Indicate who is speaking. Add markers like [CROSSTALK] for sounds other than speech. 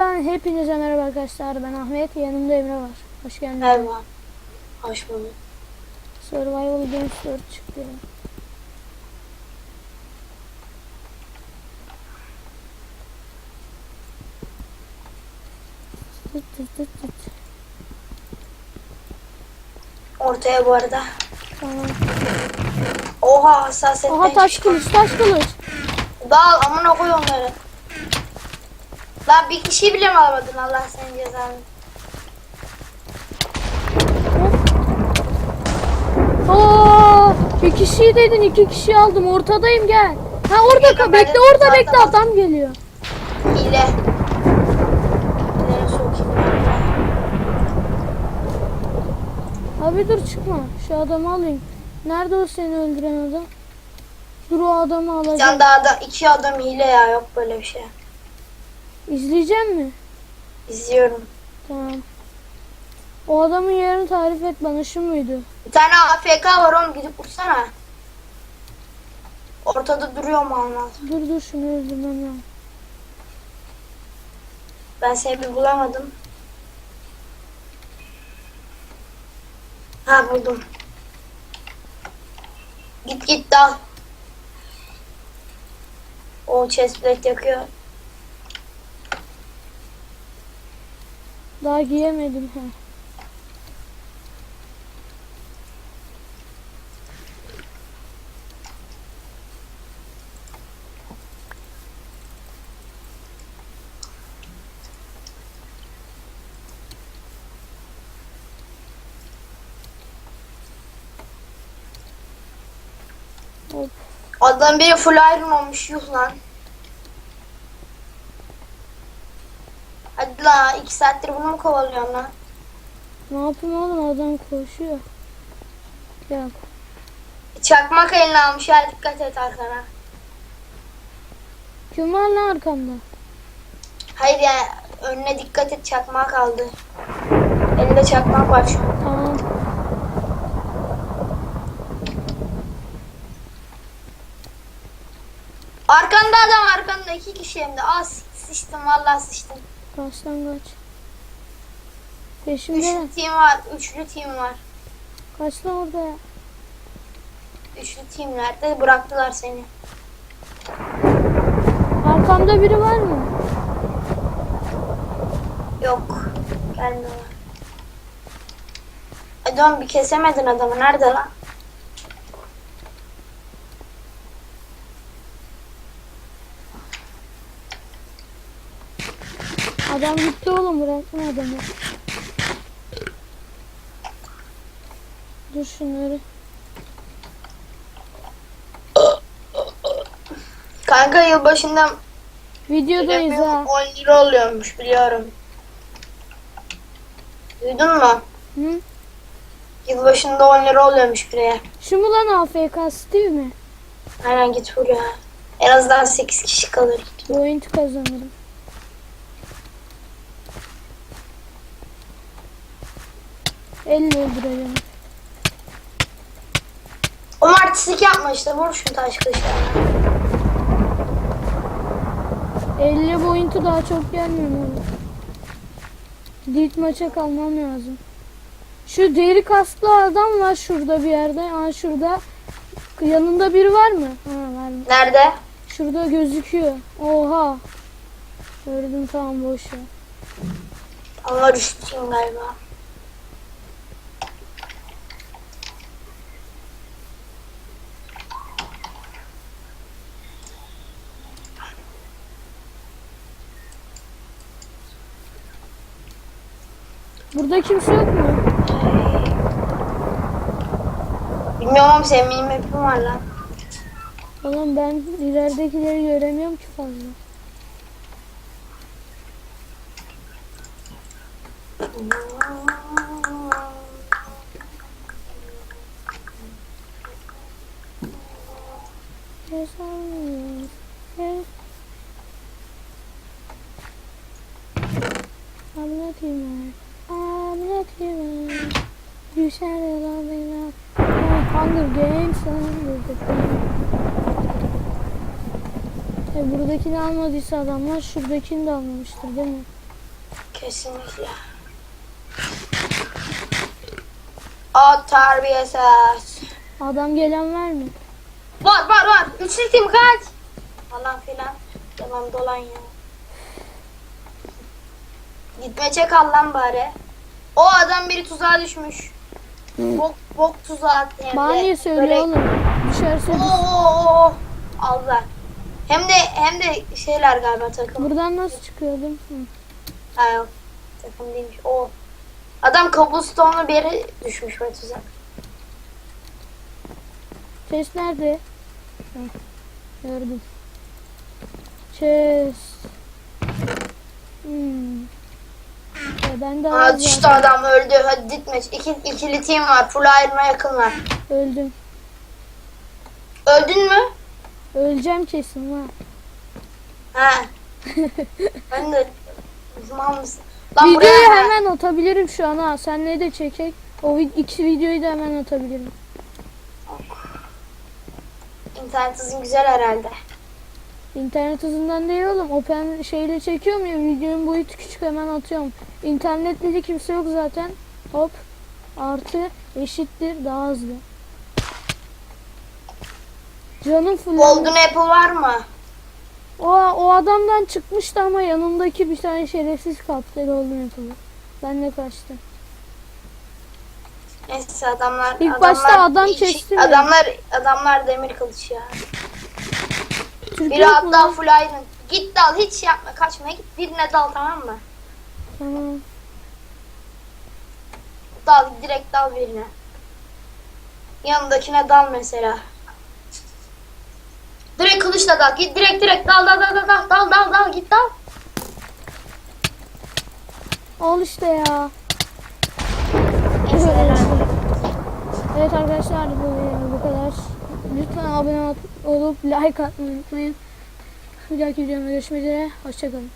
Speaker 1: Ben hepinize merhaba arkadaşlar. Ben Ahmet. Yanımda Emre var. Hoş geldin.
Speaker 2: Merhaba. Hoş bulduk.
Speaker 1: Survival Games 4 çıktı. Tıt tıt tıt tıt.
Speaker 2: Ortaya bu arada.
Speaker 1: Tamam.
Speaker 2: Oha hassasiyetten
Speaker 1: Aha taş kılıç, taş kılıç.
Speaker 2: Dal amına koy onları. Lan bir kişiyi bile mi alamadın Allah senin cezanı.
Speaker 1: Aa, bir kişiyi dedin, iki kişiyi aldım. Ortadayım gel. Ha orada Bekle orada bekle adam geliyor.
Speaker 2: Hile.
Speaker 1: Abi dur çıkma. Şu adamı alayım. Nerede o seni öldüren adam? Dur o adamı
Speaker 2: Sen
Speaker 1: alacağım.
Speaker 2: daha adam, iki adam hile ya yok böyle bir şey.
Speaker 1: İzleyeceğim mi?
Speaker 2: İzliyorum.
Speaker 1: Tamam. O adamın yerini tarif et bana şu muydu?
Speaker 2: Bir tane AFK var oğlum gidip vursana. Ortada duruyor mu olmaz.
Speaker 1: Dur dur şunu öldürmem lazım.
Speaker 2: Ben seni bulamadım. Ha buldum. Git git dal. O chestplate yakıyor.
Speaker 1: Daha giyemedim ha.
Speaker 2: Adam biri full iron olmuş yuh lan. Hadi la iki saattir bunu mu kovalıyorsun lan?
Speaker 1: Ne yapayım oğlum adam koşuyor. Ya
Speaker 2: Çakmak eline almış ya dikkat et arkana.
Speaker 1: kim var lan arkamda?
Speaker 2: Hayır ya önüne dikkat et çakmak kaldı. Elinde çakmak var şu an.
Speaker 1: Tamam.
Speaker 2: Arkanda adam arkanda iki kişi hem de. Aa sı- sıçtım vallahi sıçtım.
Speaker 1: Kaç. Peşimde
Speaker 2: Üçlü
Speaker 1: lan.
Speaker 2: team var. Üçlü team var.
Speaker 1: Kaç lan orada ya.
Speaker 2: Üçlü teamlerde bıraktılar seni.
Speaker 1: Arkamda biri var mı?
Speaker 2: Yok. Gelmiyorlar. Hadi oğlum bir kesemedin adamı. Nerede lan?
Speaker 1: Adam gitti oğlum bırakma adamı. Dur şunları.
Speaker 2: Kanka yılbaşında
Speaker 1: Videodayız ha.
Speaker 2: 10 lira oluyormuş biliyorum. Duydun mu?
Speaker 1: Hı?
Speaker 2: Yılbaşında 10 lira oluyormuş bireye.
Speaker 1: Şu mu lan AFK Steve mi?
Speaker 2: Aynen git vur ya. En azından 8 kişi kalır.
Speaker 1: Point kazanırım. Elle öldüreceğim.
Speaker 2: O artistik yapma işte vur şu taş kılıçlarına.
Speaker 1: 50 point'u daha çok gelmiyor mu? Dit maça kalmam lazım. Şu deri kasklı adam var şurada bir yerde. Aa şurada. Yanında biri var mı? Ha var?
Speaker 2: Nerede?
Speaker 1: Şurada gözüküyor. Oha. Gördüm tamam boş ver.
Speaker 2: Üstüyüm galiba.
Speaker 1: Burada kimse yok mu?
Speaker 2: Bilmiyorum ama senin benim map'im var lan.
Speaker 1: Oğlum ben ileridekileri göremiyorum ki fazla. I'm- not human. Me now. Hangi Hunger Games. E buradakini almadıysa adamlar şuradakini de almamıştır değil mi?
Speaker 2: Kesinlikle. O terbiyesiz.
Speaker 1: Adam gelen var mı?
Speaker 2: Var var var. Üçlü tim kaç. Falan filan. Devam dolan ya. Gitmece kal lan bari. O adam biri tuzağa düşmüş. Bok, bok tuzağı hem
Speaker 1: Bana niye söylüyor
Speaker 2: böyle-
Speaker 1: oğlum? Düşerse
Speaker 2: Oo, oo, oo. Aldılar. Hem de hem de şeyler galiba takım.
Speaker 1: Buradan nasıl çıkıyordum? Hı.
Speaker 2: Ha yok. Takım değilmiş. O. Adam cobblestone'lu bir yere düşmüş be tuzak.
Speaker 1: Chest nerede? Heh, gördüm. Chest. Hmm. Ya ben de
Speaker 2: Aa düştü adam öldü. Hadi ditmeç. İki, ikili team var. Full ayrılma yakın var.
Speaker 1: Öldüm.
Speaker 2: Öldün mü?
Speaker 1: Öleceğim kesin ha.
Speaker 2: Ha. [LAUGHS] ben de mal mısın? Lan
Speaker 1: Videoyu
Speaker 2: buraya
Speaker 1: hemen atabilirim şu an ha. Senle de çekek. O vid- iki videoyu da hemen atabilirim.
Speaker 2: İnternet hızın güzel herhalde.
Speaker 1: İnternet hızından değil oğlum. Open şeyle çekiyorum ya videonun boyutu küçük hemen atıyorum. İnternetle de kimse yok zaten. Hop. Artı eşittir daha hızlı. Canım full.
Speaker 2: Golden Apple var mı?
Speaker 1: O, o adamdan çıkmıştı ama yanındaki bir tane şerefsiz kaptı Golden Apple'ı. Ben de kaçtım.
Speaker 2: Neyse adamlar
Speaker 1: İlk
Speaker 2: adamlar,
Speaker 1: başta adam ya.
Speaker 2: Adamlar adamlar demir kılıç ya.
Speaker 1: Kırk
Speaker 2: Biri
Speaker 1: yok mu?
Speaker 2: hatta full iron. Git dal hiç şey yapma kaçma git birine dal tamam mı?
Speaker 1: Tamam.
Speaker 2: Dal direkt dal birine. Yanındakine dal mesela. Direkt kılıçla dal git direkt direkt dal dal dal dal dal dal dal, dal git dal.
Speaker 1: Al işte ya. Evet arkadaşlar bu, bu kadar. Lütfen abone ol- olup like atmayı unutmayın. Bir dahaki videomda görüşmek üzere. Hoşçakalın.